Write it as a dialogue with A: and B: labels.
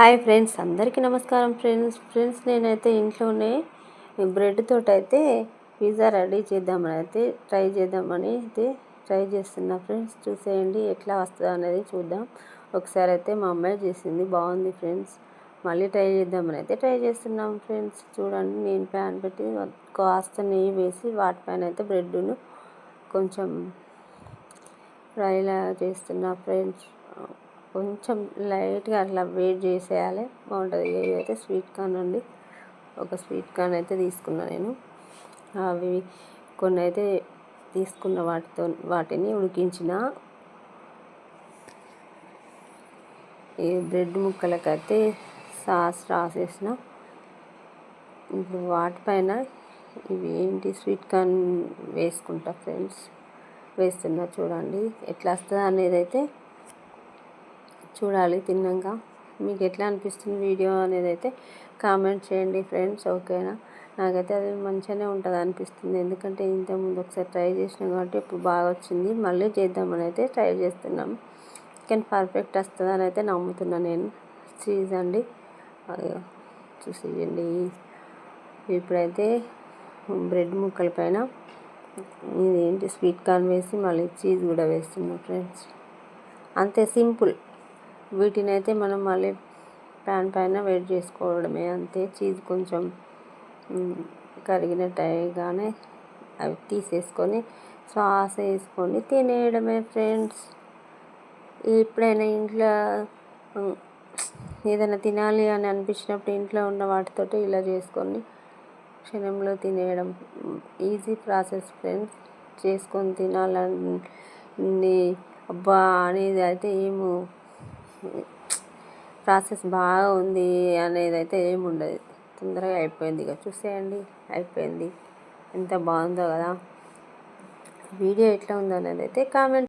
A: Hi friends అందరికీ నమస్కారం friends. Friends నేనైతే ఇంట్లోనే బ్రెడ్ తోటి అయితే పిజ్జా రెడీ చేద్దామని అయితే ట్రై చేద్దామని అయితే ట్రై చేస్తున్నా ఫ్రెండ్స్. చూసేయండి ఎట్లా వస్తుందో అనేది చూద్దాం. ఒకసారి అయితే మా అమ్మాయి చేసింది బాగుంది ఫ్రెండ్స్. మళ్ళీ ట్రై చేద్దామని అయితే ట్రై చేస్తున్నాం ఫ్రెండ్స్. చూడండి నేను ప్యాన్ పెట్టి కాస్త నెయ్యి వేసి వాటిపైన అయితే బ్రెడ్ను కొంచెం ఫ్రైలా చేస్తున్నా ఫ్రెండ్స్. కొంచెం లైట్గా అట్లా వేడి చేసేయాలి. బాగుంటుంది ఇదైతే స్వీట్ కార్న్ అండి. ఒక స్వీట్ కార్న్ అయితే తీసుకున్నా నేను. అవి కొన్ని అయితే తీసుకున్న వాటితో వాటిని ఉడికించిన ఈ బ్రెడ్ ముక్కలకైతే సాస్ రాసేసిన. ఇప్పుడు వాటిపైన ఇవి ఏంటి స్వీట్ కార్న్ వేసుకుంటా ఫ్రెండ్స్? వేస్తున్నా చూడండి. ఎట్లా వస్తుంది అనేది అయితే చూడాలి తిన్నాక. మీకు ఎట్లా అనిపిస్తుంది వీడియో అనేది అయితే కామెంట్ చేయండి ఫ్రెండ్స్ ఓకేనా? నాకైతే అది మంచిగానే ఉంటుంది అనిపిస్తుంది. ఎందుకంటే ఇంతకుముందు ఒకసారి ట్రై చేసినాం కాబట్టి ఇప్పుడు బాగా వచ్చింది. మళ్ళీ చేద్దామని అయితే ట్రై చేస్తున్నాం. కానీ పర్ఫెక్ట్ వస్తుందని అయితే నమ్ముతున్నాను నేను. చీజ్ అండి. చూసేయండి. ఇప్పుడైతే బ్రెడ్ ముక్కల పైన ఇదేంటి స్వీట్ కార్న్ వేసి మళ్ళీ చీజ్ కూడా వేస్తున్నాం ఫ్రెండ్స్. అంతే సింపుల్. వీటిని అయితే మనం మళ్ళీ ప్యాన్ పైన వేడి చేసుకోవడమే అంతే. చీజ్ కొంచెం కరిగినట్టు అవి తీసేసుకొని సాస్ వేసుకొని తినేయడమే ఫ్రెండ్స్. ఎప్పుడైనా ఇంట్లో ఏదైనా తినాలి అని అనిపించినప్పుడు ఇంట్లో ఉన్న వాటితోటి ఇలా చేసుకొని క్షణంలో తినేయడం ఈజీ ప్రాసెస్ ఫ్రెండ్స్. చేసుకొని తినాలని అబ్బా అనేది అయితే ఏమో ప్రాసెస్ బాగా ఉంది అనేది అయితే ఏమి ఉండదు తొందరగా అయిపోయింది ఇక. చూసేయండి అయిపోయింది. ఎంత బాగుందో కదా. వీడియో ఎట్లా ఉందో అనేది అయితే కామెంట్